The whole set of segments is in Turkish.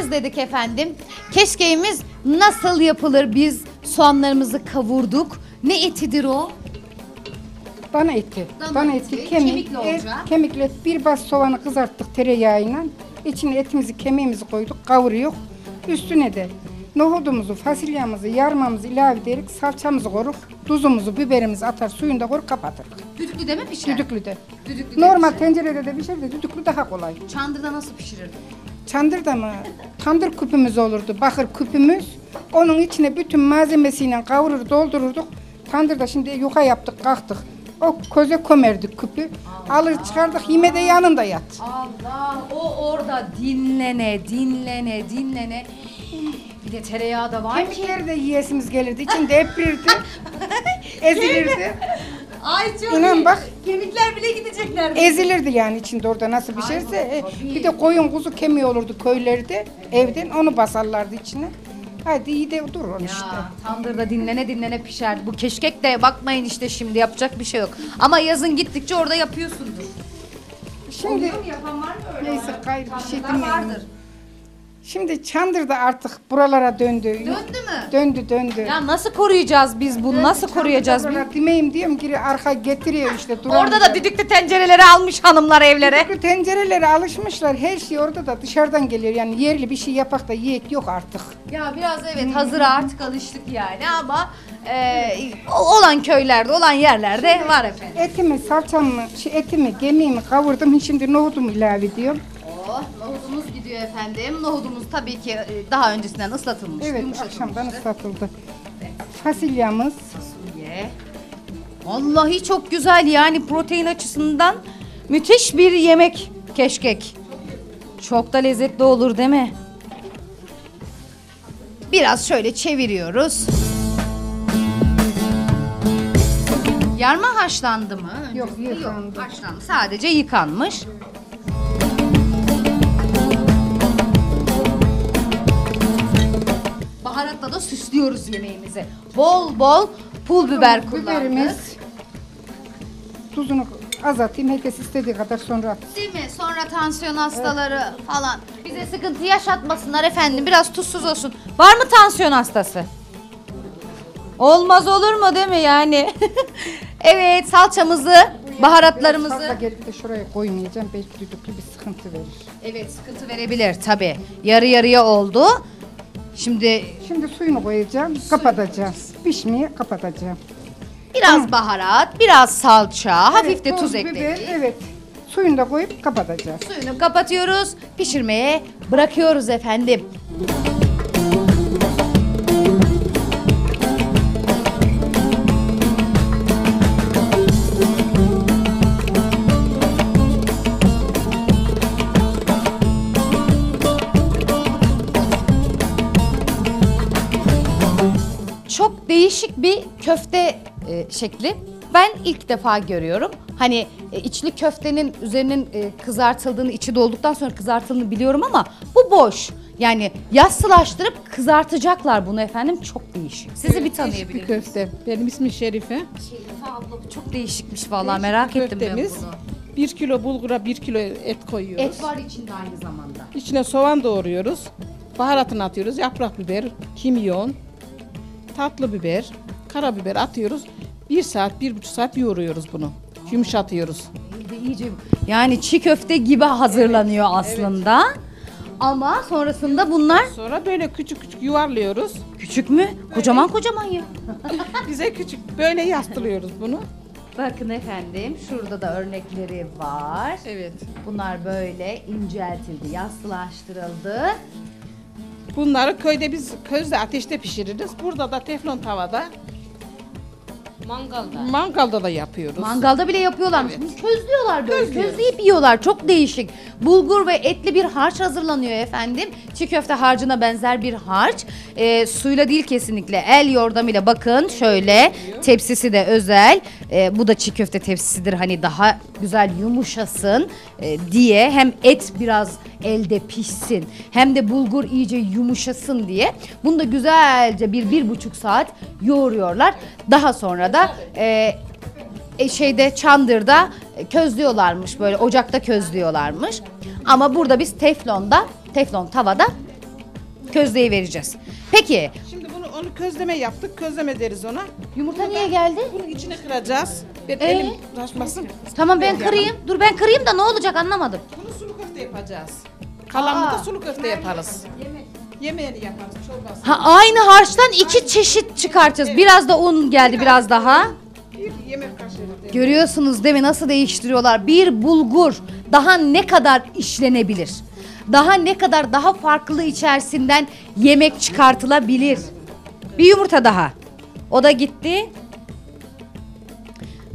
keşkeğimiz dedik efendim. Keşkeğimiz nasıl yapılır? Biz soğanlarımızı kavurduk. Ne etidir o? Dana eti. Dana eti, kemik, kemikli et, olacak. kemikli et. Bir bas soğanı kızarttık tereyağıyla. İçine etimizi, kemiğimizi koyduk, kavuruyor. Üstüne de nohudumuzu, fasulyemizi, yarmamızı ilave ederek salçamızı koruk, tuzumuzu, biberimizi atar, suyunu da koruk, kapatır. Düdüklü de mi pişer? Düdüklüde. Düdüklü de Normal pişer. tencerede de pişer de düdüklü daha kolay. Çandırda nasıl pişirirdin? Çandırda mı? Tandır küpümüz olurdu, bakır küpümüz. Onun içine bütün malzemesiyle kavurur, doldururduk. Tandırda şimdi yuka yaptık, kalktık. O köze kömerdik küpü. Alır çıkardık, yeme de yanında yat. Allah o orada dinlene dinlene dinlene. Bir de tereyağı da var ki. Kemikleri de yiyesimiz gelirdi, içinde eprirdi, ezilirdi. Ay çok İnan iyi. bak. Kemikler bile gidecekler. Ezilirdi yani içinde orada nasıl pişerse. E, Bir de koyun kuzu kemiği olurdu köylerde, evden onu basarlardı içine. Hadi iyi de işte. Ya tandırda dinlene dinlene pişer. Bu keşkek de bakmayın işte şimdi yapacak bir şey yok. Ama yazın gittikçe orada yapıyorsundur. Şimdi Oluyor mu? Yapan var mı öyle? Neyse, gayrı bir şey Tandırlar demeyelim. vardır. Şimdi Çandır'da artık buralara döndü. Döndü mü? Döndü döndü. Ya nasıl koruyacağız biz bunu? Nasıl koruyacağız? biz? Demeyim diyorum giri arka getiriyor işte. duran Orada da düdüklü tencereleri almış hanımlar evlere. Düdüklü tencerelere alışmışlar. Her şey orada da dışarıdan geliyor. Yani yerli bir şey yapak da yiyek yok artık. Ya biraz evet hazır artık alıştık yani ama e, olan köylerde olan yerlerde var efendim. Etimi, salçamı, şey, etimi, gemiğimi kavurdum. Şimdi nohudumu ilave ediyorum. Oh nohudumuz gidiyor efendim. Nohudumuz tabii ki e, daha öncesinden ıslatılmış. Evet akşamdan ıslatıldı. Fasulyemiz. Ye. Vallahi çok güzel yani protein açısından müthiş bir yemek keşkek. Çok da lezzetli olur değil mi? Biraz şöyle çeviriyoruz. Yarma haşlandı mı? Yok, yıkandı. haşlandı. Sadece yıkanmış. Baharatla da süslüyoruz yemeğimizi. Bol bol pul biber kullandık. Biberimiz. Tuzunu azaltayım. Herkes istediği kadar sonra. Değil mi? Sonra tansiyon hastaları falan. Bize sıkıntı yaşatmasınlar efendim. Biraz tuzsuz olsun. Var mı tansiyon hastası? Olmaz olur mu değil mi yani? evet salçamızı, baharatlarımızı. Fazla gelip de şuraya koymayacağım. Belki düdüklü bir sıkıntı verir. Evet sıkıntı verebilir tabi. Yarı yarıya oldu. Şimdi Şimdi suyunu koyacağım, kapatacağım. Pişmeye kapatacağım. biraz baharat, biraz salça, hafif Evet, de tuz biber, ekledik. Evet. Suyunu da koyup kapatacağız. Suyunu kapatıyoruz, pişirmeye bırakıyoruz efendim. Değişik bir köfte e, şekli. Ben ilk defa görüyorum. Hani e, içli köftenin üzerinin e, kızartıldığını, içi dolduktan sonra kızartıldığını biliyorum ama bu boş. Yani yassılaştırıp kızartacaklar bunu efendim. Çok değişik. Sizi bir Bir tanıyabilir miyim? köfte. Benim ismim Şerife. Şerife abla bu çok değişikmiş vallahi Değişik merak bir ettim ben köftemiz. bunu. Bir kilo bulgura bir kilo et koyuyoruz. Et var içinde aynı zamanda. İçine soğan doğruyoruz. Baharatını atıyoruz. Yaprak biber, kimyon, tatlı biber, karabiber atıyoruz. Bir saat, bir buçuk saat yoğuruyoruz bunu. Yumuşatıyoruz. İyice yani çiğ köfte gibi hazırlanıyor aslında. Ama sonrasında bunlar Sonra böyle küçük küçük yuvarlıyoruz. küçük mü? Kocaman kocaman ya. Bize küçük böyle yastırıyoruz bunu. Bakın efendim şurada da örnekleri var. Evet. Bunlar böyle inceltildi, yassılaştırıldı. Bunları köyde biz közde ateşte pişiririz. Burada da teflon tavada Mangalda. mangalda da yapıyoruz. Mangalda bile yapıyorlarmış. Evet. Közlüyorlar böyle. Közlüyoruz. Közleyip yiyorlar. Çok değişik. Bulgur ve etli bir harç hazırlanıyor efendim. Çiğ köfte harcına benzer bir harç. Ee, suyla değil kesinlikle. El yordamıyla bakın şöyle. Tepsisi de özel. Ee, bu da çiğ köfte tepsisidir. Hani daha güzel yumuşasın e, diye. Hem et biraz elde pişsin. Hem de bulgur iyice yumuşasın diye. Bunu da güzelce bir, bir buçuk saat yoğuruyorlar. Daha sonra da e, e, şeyde Çandır'da közlüyorlarmış böyle ocakta közlüyorlarmış. Ama burada biz teflonda, teflon tavada Közleyi vereceğiz. Peki Şimdi bunu onu közleme yaptık. Közleme deriz ona. yumurta niye geldi? Bunun içine kıracağız. Ben Ee? elim taşmasın. Tamam ben kırayım. Dur ben kırayım da ne olacak anlamadım. Bunu sulu köfte yapacağız. Kalanını Aa. da sulu köfte yaparız. Yemeğini yaparız. Çorbası. Ha aynı harçtan iki çeşit çıkartacağız. Biraz da un geldi biraz daha. Bir yemek kaşığı. Görüyorsunuz değil mi nasıl değiştiriyorlar? Bir bulgur daha ne kadar işlenebilir? Daha ne kadar daha farklı içerisinden yemek çıkartılabilir? Bir yumurta daha. O da gitti.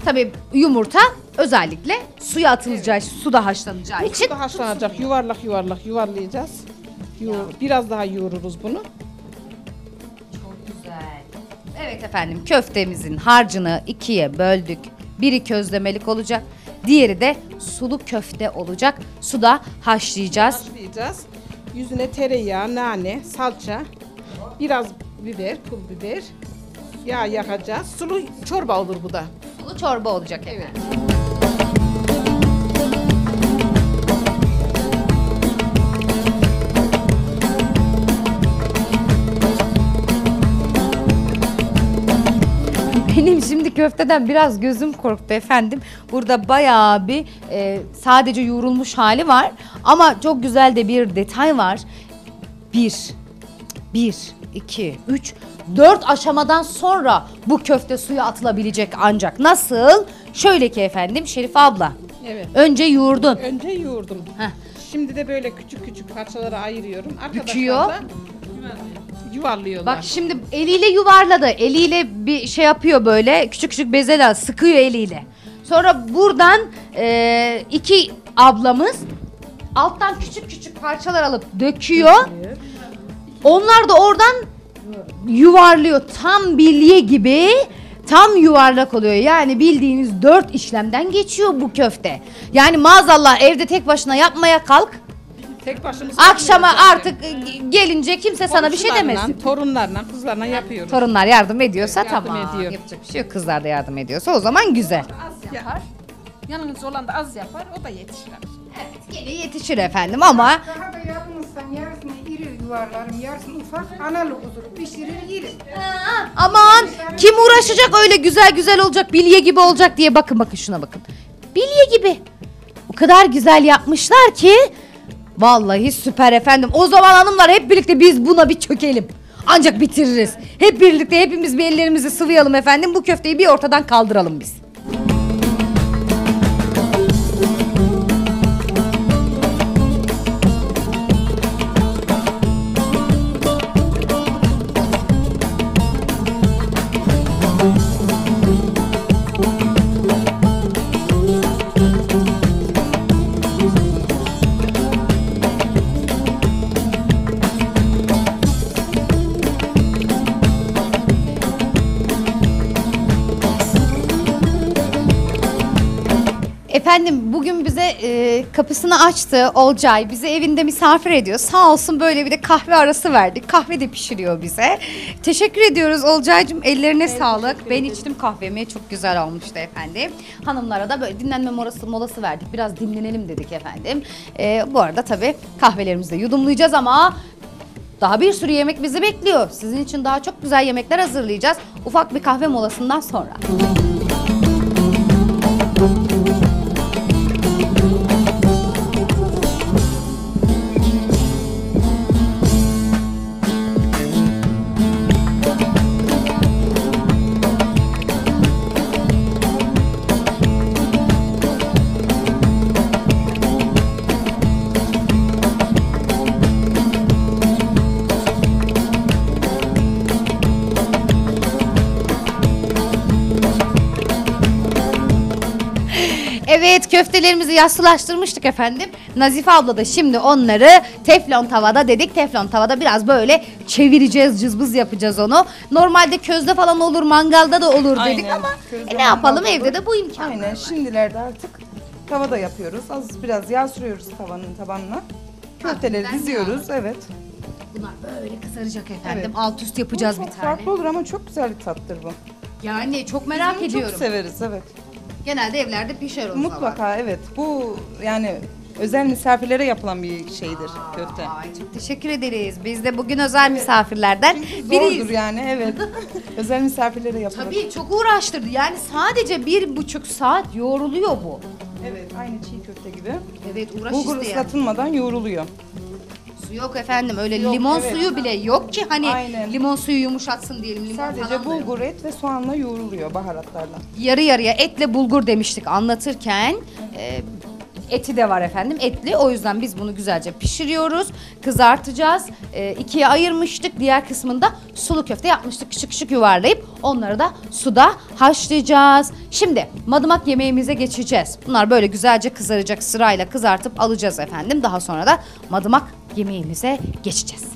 Tabii yumurta özellikle suya atılacağı, suda haşlanacağı için. Bu da haşlanacak. Yuvarlak yuvarlak yuvarlayacağız. Yoğur- Biraz daha yoğururuz bunu. Çok güzel. Evet efendim köftemizin harcını ikiye böldük. Biri közlemelik olacak. Diğeri de sulu köfte olacak. Suda haşlayacağız. Haşlayacağız. Yüzüne tereyağı, nane, salça, biraz biber, pul biber, yağ yakacağız. Sulu çorba olur bu da. Sulu çorba olacak evet. Köfteden biraz gözüm korktu efendim. Burada bayağı bir e, sadece yoğrulmuş hali var. Ama çok güzel de bir detay var. Bir, bir, iki, üç, dört aşamadan sonra bu köfte suya atılabilecek ancak. Nasıl? Şöyle ki efendim Şerife abla. Evet. Önce yoğurdun. Önce yoğurdum. Heh. Şimdi de böyle küçük küçük parçalara ayırıyorum. Arkadaşlar Büküyor. da yuvarlıyorlar. Bak şimdi eliyle yuvarladı. Eliyle bir şey yapıyor böyle. Küçük küçük bezeler sıkıyor eliyle. Sonra buradan e, iki ablamız alttan küçük küçük parçalar alıp döküyor. Onlar da oradan yuvarlıyor. Tam bilye gibi tam yuvarlak oluyor. Yani bildiğiniz dört işlemden geçiyor bu köfte. Yani maazallah evde tek başına yapmaya kalk. Tek başımıza Akşama yapmıyoruz artık e, gelince kimse sana bir şey Komşularla, demesin. Torunlarla, kızlarla yapıyoruz. Torunlar yardım ediyorsa Evet, yardım tamam. ediyor. Yapacak bir şey yok. Kızlar da yardım ediyorsa o zaman güzel. Az yapar. Yanınızda olan da az yapar, o da yetişir. Evet gene yetişir efendim ama Daha da yapmışsan yarısını iri yuvarlarım, yarısını ufak analı kuzuru pişirir yerim. aman kim uğraşacak öyle güzel güzel olacak bilye gibi olacak diye bakın bakın şuna bakın. Bilye gibi. O kadar güzel yapmışlar ki vallahi süper efendim. O zaman hanımlar hep birlikte biz buna bir çökelim. Ancak bitiririz. Hep birlikte hepimiz bir ellerimizi sıvayalım efendim. Bu köfteyi bir ortadan kaldıralım biz. Efendim bugün bize e, kapısını açtı Olcay. Bizi evinde misafir ediyor. Sağ olsun böyle bir de kahve arası verdik. Kahve de pişiriyor bize. Teşekkür ediyoruz Olcay'cığım. Ellerine sağlık. Ben içtim kahvemi. Çok güzel olmuştu efendim. Hanımlara da böyle dinlenme molası, molası verdik. Biraz dinlenelim dedik efendim. E, bu arada tabii kahvelerimizi de yudumlayacağız ama daha bir sürü yemek bizi bekliyor. Sizin için daha çok güzel yemekler hazırlayacağız. Ufak bir kahve molasından sonra. Evet köftelerimizi yassılaştırmıştık efendim. Nazife abla da şimdi onları teflon tavada dedik. Teflon tavada biraz böyle çevireceğiz, cızbız yapacağız onu. Normalde közde falan olur, mangalda da olur dedik Aynen, ama közde, e, ne yapalım mangalda evde olur. de bu imkan. Aynen şimdilerde artık tavada yapıyoruz. Az biraz yağ sürüyoruz tavanın tabanına. Köfteleri Hafiften diziyoruz evet. Bunlar böyle kızaracak efendim. Evet. Alt üst yapacağız Bu bir çok tane. Farklı olur ama çok güzel bir tattır bu. Yani çok merak Bunu ediyorum. Çok severiz evet. Genelde evlerde pişer o Mutlaka evet. Bu yani özel misafirlere yapılan bir şeydir köfte. Ay çok teşekkür ederiz. Biz de bugün özel misafirlerden biriyiz. Zordur yani evet. özel misafirlere yapılır. Tabii çok uğraştırdı. Yani sadece bir buçuk saat yoğruluyor bu. Evet aynı çiğ köfte gibi. Evet uğraş Bulgur isteyen. ıslatılmadan yoğruluyor. Yok efendim öyle Yok, limon evet. suyu bile yok ki hani Aynen. limon suyu yumuşatsın diyelim. Limon falan Sadece da yok. bulgur, et ve soğanla yoğruluyor baharatlarla. Yarı yarıya etle bulgur demiştik anlatırken. e, eti de var efendim etli. O yüzden biz bunu güzelce pişiriyoruz kızartacağız. E, ikiye ayırmıştık diğer kısmında sulu köfte yapmıştık küçük küçük yuvarlayıp onları da suda haşlayacağız. Şimdi madımak yemeğimize geçeceğiz. Bunlar böyle güzelce kızaracak sırayla kızartıp alacağız efendim. Daha sonra da madımak yemeğimize geçeceğiz